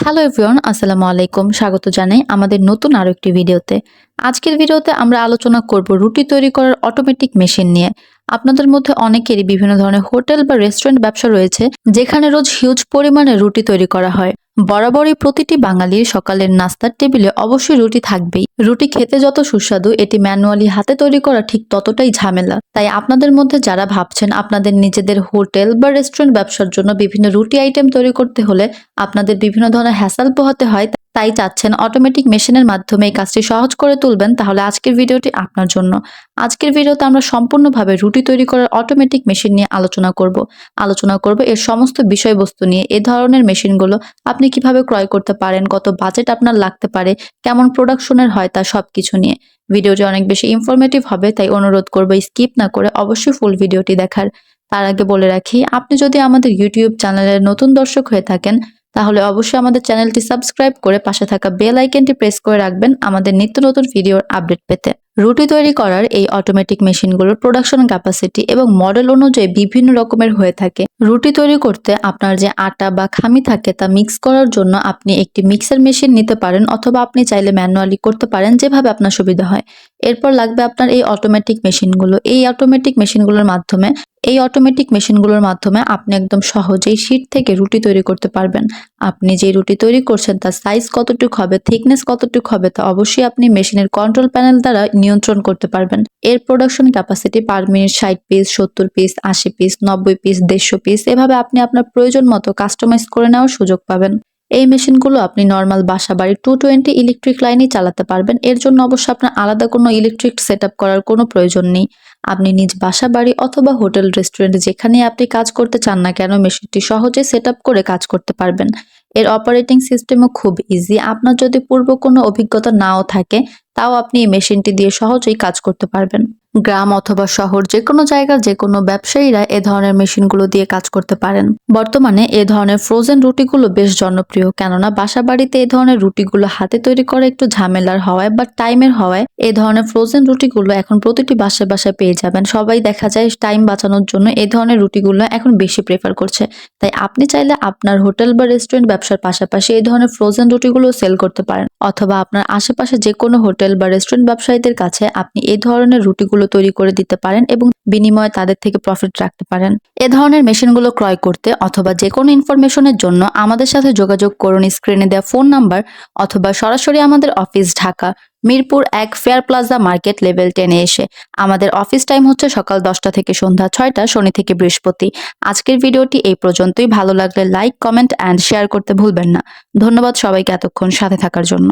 Hello everyone আসসালামু আলাইকুম। স্বাগত জানাই আমাদের নতুন আরও একটি ভিডিওতে। আজকের ভিডিওতে আমরা আলোচনা করব রুটি তৈরি করার অটোমেটিক মেশিন নিয়ে। আপনাদের মধ্যে অনেকেরই বিভিন্ন ধরনের হোটেল বা রেস্টুরেন্ট ব্যবসা রয়েছে, যেখানে রোজ হিউজ পরিমাণে রুটি তৈরি করা হয়। বরাবরই প্রতিটি বাঙালির সকালের নাস্তার টেবিলে অবশ্যই রুটি থাকবেই। রুটি খেতে যত সুস্বাদু, এটি ম্যানুয়ালি হাতে তৈরি করা ঠিক ততটাই ঝামেলা। তাই আপনাদের মধ্যে যারা ভাবছেন আপনাদের নিজেদের হোটেল বা রেস্টুরেন্ট ব্যবসার জন্য বিভিন্ন রুটি আইটেম তৈরি করতে হলে আপনাদের বিভিন্ন ধরনের হ্যাসাল পোহাতে হয় তাই চাচ্ছেন অটোমেটিক মেশিনের মাধ্যমে এই কাজটি সহজ করে তুলবেন। তাহলে আজকের ভিডিওটি আপনার জন্য। আজকের ভিডিওতে আমরা সম্পূর্ণভাবে রুটি তৈরি করার অটোমেটিক মেশিন নিয়ে আলোচনা করব। আলোচনা করব এর সমস্ত বিষয়বস্তু নিয়ে। এ ধরনের মেশিনগুলো আপনি কীভাবে ক্রয় করতে পারেন, কত বাজেট আপনার লাগতে পারে, কেমন প্রোডাকশনের হয় তা সব কিছু নিয়ে। ভিডিওটি অনেক বেশি ইনফরমেটিভ হবে, তাই অনুরোধ করব স্কিপ না করে অবশ্যই ফুল ভিডিওটি দেখার। তার আগে বলে রাখি, আপনি যদি আমাদের ইউটিউব চ্যানেলের নতুন দর্শক হয়ে থাকেন তাহলে অবশ্যই আমাদের চ্যানেলটি সাবস্ক্রাইব করে পাশে থাকা বেল আইকনটি প্রেস করে রাখবেন আমাদের নিত্য নতুন ভিডিওর আপডেট পেতে। রুটি তৈরি করার এই অটোমেটিক মেশিনগুলোর প্রোডাকশন ক্যাপাসিটি এবং মডেল অনুযায়ী বিভিন্ন রকমের হয়ে থাকে। রুটি তৈরি করতে আপনার যে আটা বা খামি থাকে তা মিক্স করার জন্য আপনি একটি মিক্সার মেশিন নিতে পারেন অথবা আপনি চাইলে ম্যানুয়ালি করতে পারেন যেভাবে আপনার সুবিধা হয়। এরপর লাগবে আপনার এই অটোমেটিক মেশিনগুলো এই অটোমেটিক মেশিনগুলোর মাধ্যমে, এই অটোমেটিক মেশিনগুলোর মাধ্যমে আপনি একদম সহজেই শীট থেকে রুটি তৈরি করতে পারবেন। আপনি যে রুটি তৈরি করছেন তার সাইজ কতটুকু হবে থিকনেস কতটুকু হবে তা অবশ্যই আপনি মেশিনের কন্ট্রোল প্যানেল দ্বারা নিয়ন্ত্রণ করতে পারবেন। এর প্রোডাকশন ক্যাপাসিটি পার মিনিট ষাট পিস সত্তর পিস আশি পিস নব্বই পিস দেড়শো পিস এভাবে আপনি আপনার প্রয়োজন মতো কাস্টমাইজ করে নেওয়ার সুযোগ পাবেন। এই মেশিনগুলো আপনি নর্মাল বাসা বাড়ি টু টোয়েন্টি ইলেকট্রিক লাইনেই চালাতে পারবেন। এর জন্য অবশ্য আপনার আলাদা কোনো ইলেকট্রিক সেট করার কোনো প্রয়োজন নেই। আপনি নিজ বাসা বাড়ি অথবা হোটেল রেস্টুরেন্ট যেখানে আপনি কাজ করতে চান না কেন, মেশিনটি সহজে সেট করে কাজ করতে পারবেন। এর অপারেটিং সিস্টেমও খুব ইজি আপনার যদি পূর্ব কোনো অভিজ্ঞতা নাও থাকে তাও আপনি এই মেশিনটি দিয়ে সহজেই কাজ করতে পারবেন। গ্রাম অথবা শহর যে কোনো জায়গার যে কোনো ব্যবসায়ীরা এ ধরনের মেশিনগুলো দিয়ে কাজ করতে পারেন। বর্তমানে এ ধরনের ফ্রোজেন রুটিগুলো বেশ জনপ্রিয়, কেননা বাসা বাড়িতে এ ধরনের রুটিগুলো হাতে তৈরি করা একটু ঝামেলার হওয়ায় বা টাইমের হওয়ায় এ ধরনের ফ্রোজেন রুটিগুলো এখন প্রতিটি বাসায় বাসায় পেয়ে যাবেন। সবাই দেখা যায় টাইম বাঁচানোর জন্য এ ধরনের রুটিগুলো এখন বেশি প্রেফার করছে। তাই আপনি চাইলে আপনার হোটেল বা রেস্টুরেন্ট ব্যবসার পাশাপাশি এই ধরনের ফ্রোজেন রুটিগুলো সেল করতে পারেন। অথবা আপনার আশেপাশে যে কোনো হোটেল বা রেস্টুরেন্ট ব্যবসায়ীদের কাছে আপনি এই ধরনের রুটিগুলো তৈরি করে দিতে পারেন এবং বিনিময়ে তাদের থেকে প্রফিট রাখতে পারেন। এ ধরনের মেশিনগুলো ক্রয় করতে অথবা যে কোনো ইনফরমেশনের জন্য আমাদের সাথে যোগাযোগ করুন। স্ক্রিনে দেওয়া ফোন নাম্বার অথবা সরাসরি আমাদের অফিস ঢাকা, মিরপুর এক ফেয়ার প্লাজা মার্কেট লেভেল টেনে এসে। আমাদের অফিস টাইম হচ্ছে সকাল দশটা থেকে সন্ধ্যা ছয়টা, শনি থেকে বৃহস্পতি। আজকের ভিডিওটি এই পর্যন্তই। ভালো লাগলে লাইক কমেন্ট অ্যান্ড শেয়ার করতে ভুলবেন না। ধন্যবাদ সবাইকে এতক্ষণ সাথে থাকার জন্য।